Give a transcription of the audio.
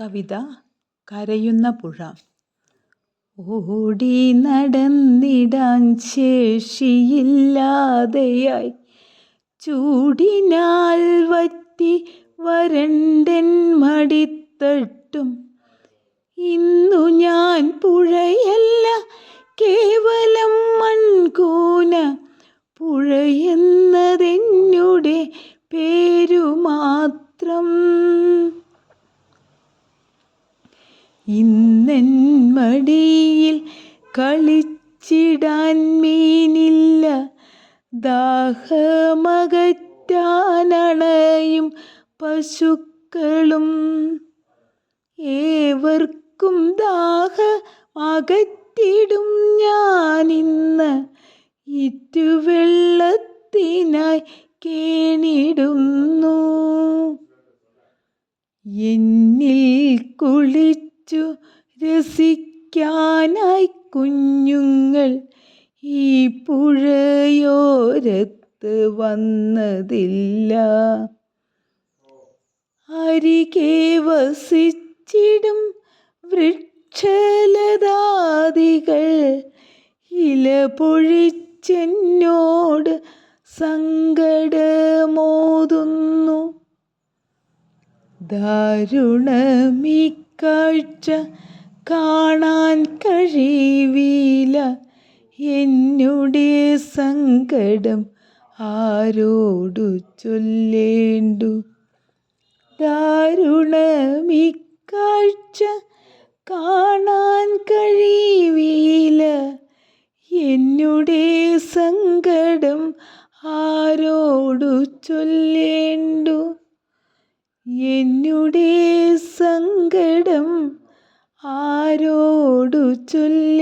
കവിത കരയുന്ന പുഴ. ഓടി നടന്നിടാൻ ശേഷിയില്ലാതെയായി ചൂടിനാൽ വറ്റി വരണ്ടൻ മടിത്തട്ടും. ഇന്നു ഞാൻ പുഴയല്ല കേവലം മൺകൂന പുഴയെന്നതെന്നുടെ പേരു മാത്രം ഇന്നൻ മടിയിൽ കളിച്ചിടാൻ മീനില്ല. ദാഹമകറ്റാനണയും പശുക്കളും ഏവർക്കും ദാഹമകറ്റിടും ഞാനിന്ന്. ഇറ്റുവെള്ളത്തിനായി കേണിടുന്നു. എന്നിൽ കുളിച്ചു രസിക്കാനായി കുഞ്ഞുങ്ങൾ ഈ പുഴയോരത്ത് വന്നതില്ല. അരികെ വസിച്ചിടും വൃക്ഷലതാദികൾ. ഇല പൊഴിച്ചെന്നോട് സങ്കടമോതുന്നു. ദാരുണമീ കാഴ്ച കാണാൻ കഴിവില്ല. എന്നുടെ സങ്കടം ആരോടു ചൊല്ലേണ്ടു? ദാരുണമിക്കാഴ്ച കാഴ്ച കാണാൻ കഴിവില്ല. എന്നുടെ സങ്കടം ആരോടു ചൊല്ലേണ്ടു? എന്നുടേ സങ്കടം ആരോടു ചൊല്ല